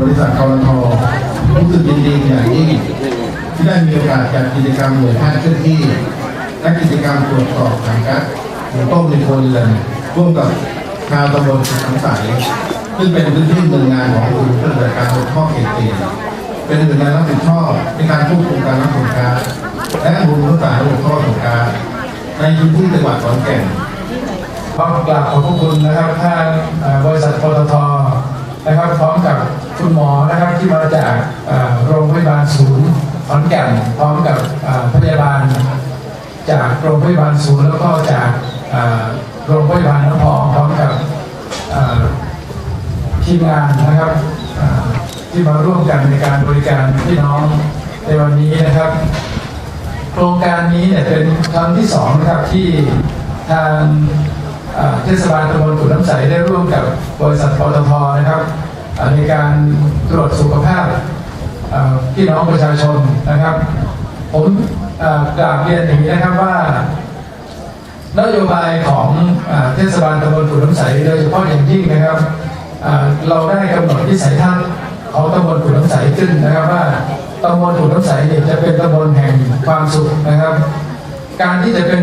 บริษัทกรทรู้สึกยินดีอย่างยิ่งที่ได้มีโอกาสจัดกิจกรรมหน่วยแพทย์เคลื่อนที่และกิจกรรมตรวจสอบถังก๊าซหุงต้มในครัวเรือนร่วมกับชาวตำบลสุขสังสายซึ่งเป็นพื้นที่เมืองงานของศูนย์ปฏิบัติการตรวจท่อเขตเองเป็นหน่วยงานรับผิดชอบในการควบคุมการรับส่งกาซและบุญรักษาระบบท่อส่งกาซในพื้นที่จังหวัดขอนแก่นขอกราบขอบพระคุณนะครับทางเอ่อบริษัทปตท นะครับพร้อมกับคุณหมอนะครับที่มาจากโรงพยาบาลศูนย์ขอนแก่นพร้อมกับพยาบาล จากโรงพยาบาลศูนย์แล้วก็จากโรงพยาบาลน้ำพองพร้อมกับทีมงานนะครับที่มาร่วมกันในการบริการพี่น้องในวันนี้นะครับ โครงการนี้เนี่ยเป็นครั้งที่สองนะครับที่ทาง เทศบาลตำบลขุนน้ำใสได้ร่วมกับบริษัทปตทนะครับในการตรวจสุขภาพพี่น้องประชาชนนะครับ ผมเอ่อกราบเรียนอย่างนี้นะครับว่านโยบายของเทศบาลตำบลขุนน้ำใสโดยเฉพาะอย่างยิ่งนะครับเราได้กำหนดวิสัยทัศน์ของตำบลขุนน้ำใสขึ้นนะครับว่าตำบลขุนน้ำใสเนี่ยจะเป็นตำบลแห่งความสุขนะครับ การที่จะเป็น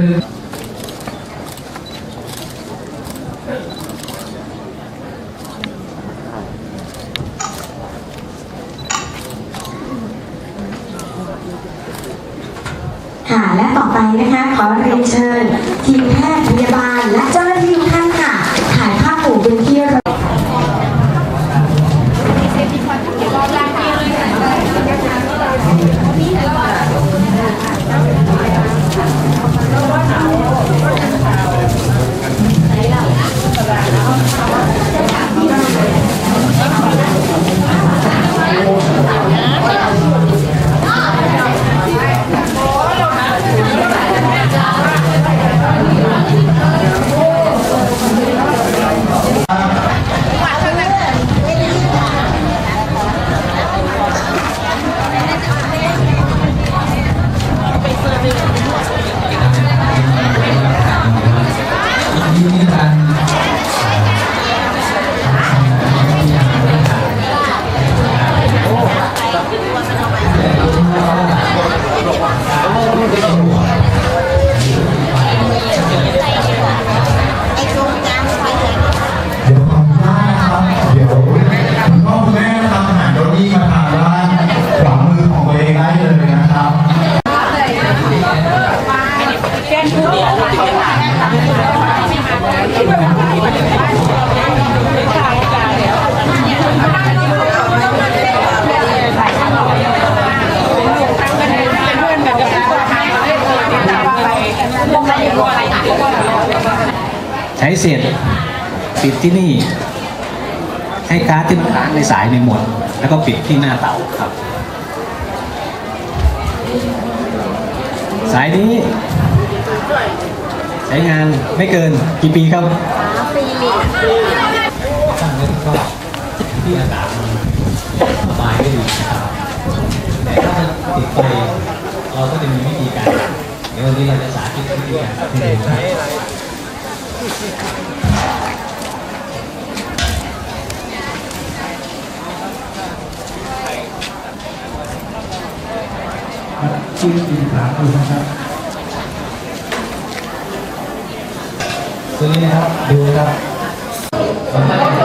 และต่อไปนะคะขอเรียนเชิญทีมแพทย์พยาบาลและเจ้า ช้เสร็จปิดที่นี่ ให้การ์ดที่มันค้างในสายในหมด แล้วก็ปิดที่หน้าเตาครับ สายนี้ ใช้งานไม่เกินกี่ปีครับปีตั้งไว้ก็ที่อากาศสบายก็ดีครับแต่ถ้าจะติดไฟเราก็จะมีวิธีการเดี๋ยววันนี้เราจะสาธิตวิธีการให้ดูนะ ชื่อจริงถามคุณนะครับตัวนี้นะครับดูนะครับ